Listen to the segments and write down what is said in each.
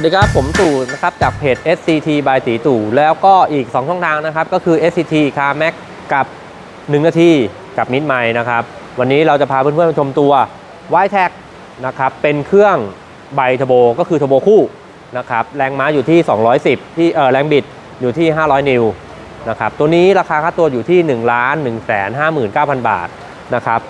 วัสดีครับ ผมตู่นะครับจากเพจ SCT by ตีตู่แล้วก็อีก 2 ช่องทางนะครับ ก็คือ SCT Car Max กับ 1 นาทีกับมิดไมนะครับ วันนี้เราจะพาเพื่อนๆมาชมตัว y t a g นะครับเป็นเครื่องไบทโบก็คือทโบคู่นะครับแรงม้าอยู่ที่ 210 ที่เออแรงบิดอยู่ที่ 500 นิวนะครับตัวนี้ราคาค่าตัวอยู่ที่ 1 1 5 9 0 0 0 บาทนะครับ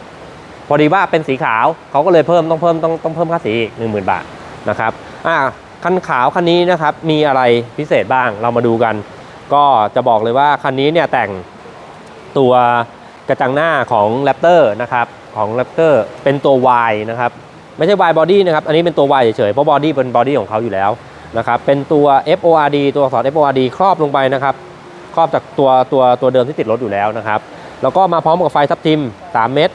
พอดีว่าเป็นสีขาวเขาก็เลยเพิ่มต้องเพิ่มต้องต้องเพิ่มค่าสีอีก10,000 บาทนะครับอ่า คันขาวคันนี้นะครับมีอะไรพิเศษบ้างเรามาดูกัน ก็จะบอกเลยว่าคันนี้เนี่ยแต่งตัวกระจังหน้าของ Raptor นะครับของ Raptor เป็นตัว Y นะครับไม่ใช่ Y body นะครับอันนี้เป็นตัว Y เฉยๆเพราะ body เป็น body ของเขาอยู่แล้วนะครับเป็นตัว FORD ตัวอักษร FORD ครอบลงไปนะครับครอบจากตัวตัวตัวเดิมที่ติดรถอยู่แล้วนะครับแล้วก็มาพร้อมกับไฟทับทิม 3 เม็ด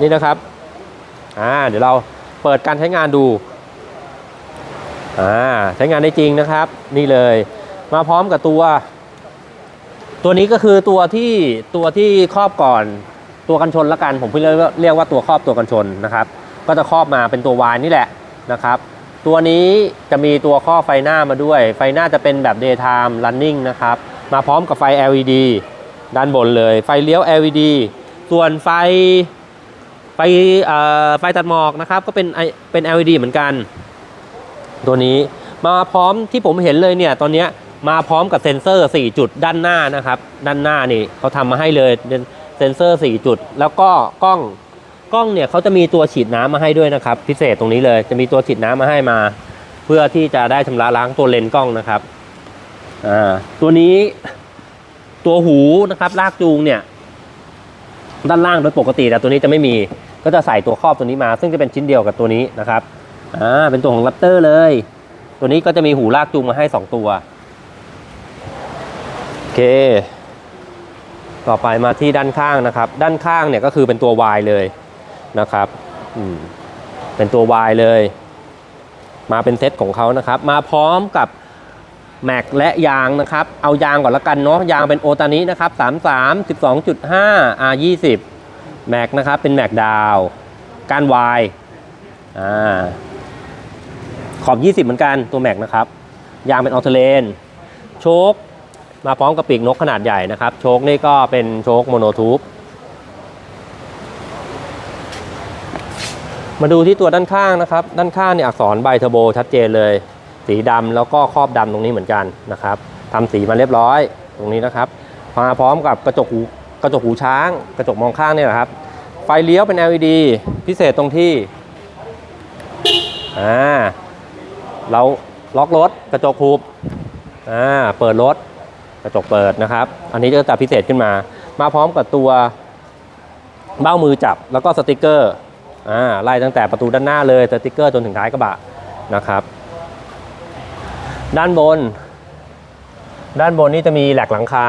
นี่นะครับอ่าเดี๋ยวเราเปิดการใช้งานดู อ่าใช้งานได้จริงนะครับ นี่เลย มาพร้อมกับตัว ตัวนี้ก็คือตัวที่ตัวที่ครอบก่อนตัวกันชนละกัน ผมเพิ่งเรียกว่าเรียกว่าตัวครอบตัวกันชนนะครับ ก็จะครอบมาเป็นตัววายนี่แหละนะครับ ตัวนี้จะมีตัวข้อไฟหน้ามาด้วย ไฟหน้าจะเป็นแบบ daytime running นะครับ มาพร้อมกับไฟ LED ด้านบนเลย ไฟเลี้ยว LED ส่วนไฟไฟไฟตัดหมอกนะครับก็เป็นไอเป็น LED เหมือนกัน ตัวนี้มาพร้อมที่ผมเห็นเลยเนี่ยตอนนี้มาพร้อมกับเซ็นเซอร์ 4 จุดด้านหน้านะครับ ด้านหน้านี่เขาทำมาให้เลยเป็นเซ็นเซอร์ 4 จุด แล้วก็กล้องกล้องเนี่ยเขาจะมีตัวฉีดน้ำมาให้ด้วยนะครับ พิเศษตรงนี้เลยจะมีตัวฉีดน้ำมาให้มา เพื่อที่จะได้ชำระล้างตัวเลนส์กล้องนะครับอ่าตัวนี้ ตัวหูนะครับ ลากจูงเนี่ย ด้านล่างโดยปกติแต่ตัวนี้จะไม่มีก็จะใส่ตัวครอบตัวนี้มา ซึ่งจะเป็นชิ้นเดียวกับตัวนี้นะครับ อ่าเป็นตัวของ Raptor เลย ตัวนี้ก็จะมีหูลากจูงมาให้ 2 ตัว โอเค ต่อไปมาที่ด้านข้างนะครับ ด้านข้างเนี่ยก็คือเป็นตัว Y เลยนะครับอืมเป็นตัว Y เลย มาเป็นเซตของเขานะครับ มาพร้อมกับแม็กและยางนะครับ เอายางก่อนละกันเนาะ ยางเป็นโอตานินะครับ 33 12.5 R 20 แม็กนะครับ เป็นแม็กดาวก้าน Y อ่า ขอบ 20 เหมือนกันตัวแม็กนะครับ ยางเป็นออเทเลน โชคมาพร้อมกับปีกนกขนาดใหญ่นะครับ โชคนี่ก็เป็นโชคโมโนทูบมาดูที่ตัวด้านข้างนะครับ ด้านข้างเนี่ยอักษรไบเทอร์โบชัดเจนเลย สีดำแล้วก็ครอบดำตรงนี้เหมือนกันนะครับทำสีมาเรียบร้อยตรงนี้นะครับมาพร้อมกับกระจกหูกระจกหูช้าง กระจกมองข้างเนี่ยแหละครับไฟเลี้ยวเป็น LED พิเศษตรงที่อ่า เราล็อกรถกระจกหูบอ่าเปิดรถกระจกเปิดนะครับ อันนี้จะจับพิเศษขึ้นมา มาพร้อมกับตัวเบ้ามือจับแล้วก็สติกเกอร์อ่าไล่ตั้งแต่ประตูด้านหน้าเลยสติกเกอร์จนถึงท้ายกระบะนะครับ ด้านบน ด้านบนนี่จะมีแหลกหลังคา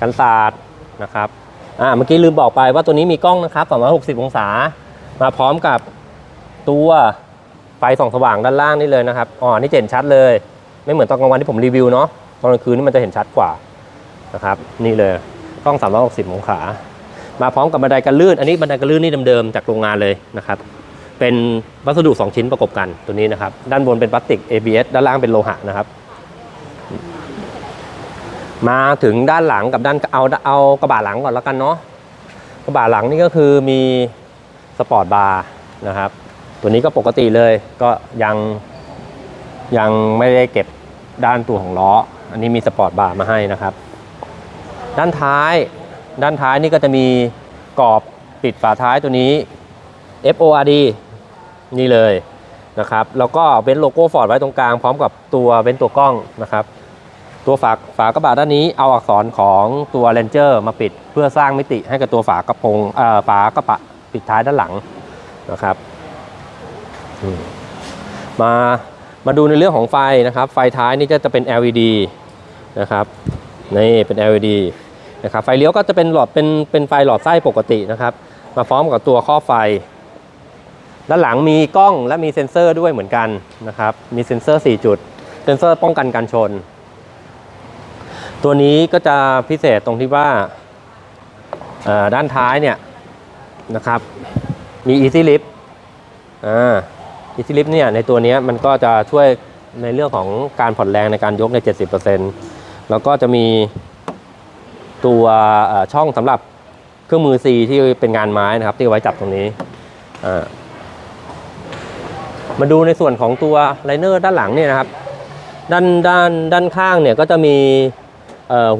กันศาสตร์นะครับอ่าเมื่อกี้ลืมบอกไปว่าตัวนี้มีกล้องนะครับ360 องศา มาพร้อมกับตัว ไฟส่องสว่างด้านล่างนี่เลยนะครับอ๋อนี่เห็นชัดเลย ไม่เหมือนตอนกลางวันที่ผมรีวิวเนาะตอนกลางคืนนี่มันจะเห็นชัดกว่านะครับ นี่เลยกล้อง 360 องศา มาพร้อมกับบันไดกันลื่น อันนี้บันไดกันลื่นนี่เดิมๆจากโรงงานเลยนะครับ เป็นวัสดุ 2 ชิ้นประกบกันตัวนี้นะครับ ด้านบนเป็นพลาสติก ABS ด้านล่างเป็นโลหะนะครับ มาถึงด้านหลังกับด้านเอาเอากระบะหลังก่อนแล้วกันเนาะ กระบะหลังนี่ก็คือมีสปอร์ตบาร์นะครับ ตัวนี้ก็ปกติเลยก็ยังยังไม่ได้เก็บด้านตัวของล้อ อันนี้มีสปอร์ตบาร์มาให้นะครับ ด้านท้าย ด้านท้ายนี่ก็จะมีกรอบปิดฝาท้ายตัวนี้ FORD นี่เลยนะครับ แล้วก็เว้นโลโก้ฟอร์ดไว้ตรงกลางพร้อมกับตัวเว้นตัวกล้องนะครับ ตัวฝาฝากระบะด้านนี้เอาอักษรของตัว Ranger มาปิดเพื่อสร้างมิติให้กับตัวฝากระโปรงฝากระบะปิดท้ายด้านหลังนะครับ มามาดูในเรื่องของไฟนะครับ ไฟท้ายนี่จะจะเป็น LED นะครับนี่เป็น LED นะครับไฟเลี้ยวก็จะเป็นหลอดเป็นเป็นไฟหลอดไส้ปกตินะครับ มาพร้อมกับตัวข้อไฟ ด้านหลังมีกล้องและมีเซ็นเซอร์ด้วยเหมือนกันนะครับมีเซ็นเซอร์ 4 จุด เซ็นเซอร์ป้องกันการชน ตัวนี้ก็จะพิเศษตรงที่ว่าด้านท้ายเนี่ยนะครับมี Easy Lift อ่า Easy Lift เนี่ยในตัวนี้มันก็จะช่วยในเรื่องของการผ่อนแรงในการยกใน 70%แล้วก็จะมีตัวช่องสำหรับเครื่องมือ C ที่เป็นงานไม้นะครับ ที่ไว้จับตรงนี้ มาดูในส่วนของตัวไลเนอร์ด้านหลังเนี่ยนะครับ ด้านด้านด้านข้างเนี่ยก็จะมี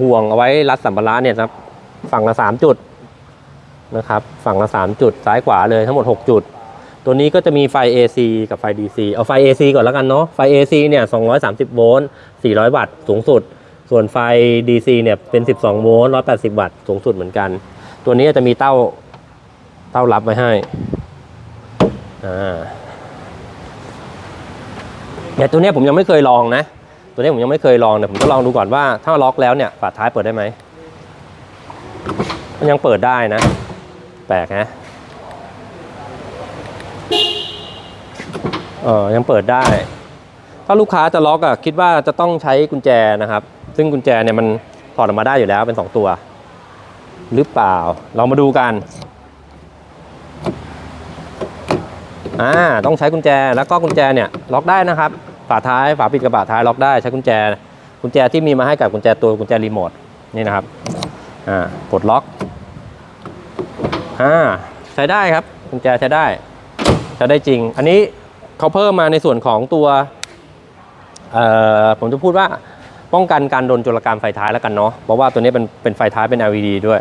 ห่วงเอาไว้รัดสัมภาระเนี่ยครับ ฝั่งละ 3 จุดนะครับ ฝั่งละ 3 จุดซ้ายขวาเลยทั้งหมด 6 จุด ตัวนี้ก็จะมีไฟ AC กับไฟ DC เอาไฟ AC ก่อนแล้วกันเนาะ ไฟ AC เนี่ย 230 โวลต์ 400 วัตต์ สูงสุด ส่วนไฟ DC เนี่ย เป็น 12 โวลต์ 180 วัตต์ สูงสุดเหมือนกัน ตัวนี้จะมีเต้า เต้ารับไว้ให้ อ่าแต่ตัวนี้ผมยังไม่เคยลองนะ ตัวนี้ผมยังไม่เคยลองเนี่ยผมจะลองดูก่อนว่า ถ้าล็อกแล้วเนี่ย ฝาท้ายเปิดได้ไหม มันยังเปิดได้นะ แปลกนะ เออยังเปิดได้ ถ้าลูกค้าจะล็อกอะคิดว่าจะต้องใช้กุญแจนะครับ ซึ่งกุญแจเนี่ยมันถอดออกมาได้อยู่แล้วเป็นสองตัว หรือเปล่า เรามาดูกันอ่าต้องใช้กุญแจแล้วก็กุญแจเนี่ยล็อกได้นะครับ ฝาท้ายฝาปิดกระบะท้ายล็อกได้ใช้กุญแจ กุญแจที่มีมาให้กับกุญแจตัวกุญแจรีโมทนี่นะครับอ่ากดล็อกอ่าใช้ได้ครับกุญแจใช้ได้ ใช้ได้จริง อันนี้ เขาเพิ่มมาในส่วนของตัวผมจะพูดว่าป้องกันการโดนโจรกรรมไฟท้ายแล้วกันเนาะเพราะว่าตัวนี้เป็นเป็นไฟท้ายเป็น LED ด้วย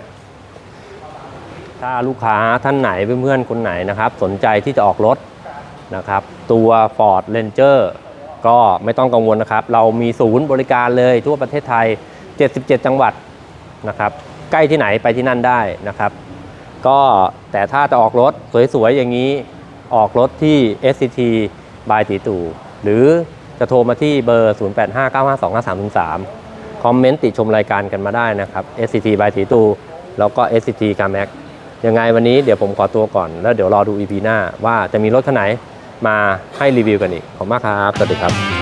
ถ้าลูกค้าท่านไหนเพื่อนๆคนไหนนะครับ สนใจที่จะออกรถนะครับ ตัว Ford Ranger ก็ไม่ต้องกังวลนะครับ เรามีศูนย์บริการเลยทั่วประเทศไทย 77 จังหวัดนะครับ ใกล้ที่ไหนไปที่นั่นได้นะครับ ก็แต่ถ้าจะออกรถสวยๆอย่างนี้ ออกรถที่ SCT บายตีตู่หรือจะโทรมาที่เบอร์ 0859525303 คอมเมนต์ติชมรายการกันมาได้นะครับ SCT บายตีตู่แล้วก็ SCT กาแม็กยังไงวันนี้เดี๋ยวผมขอตัวก่อน แล้วเดี๋ยวรอดู EP หน้าว่าจะมีรถคันไหนมาให้รีวิวกันอีก ขอบคุณมากครับ สวัสดีครับ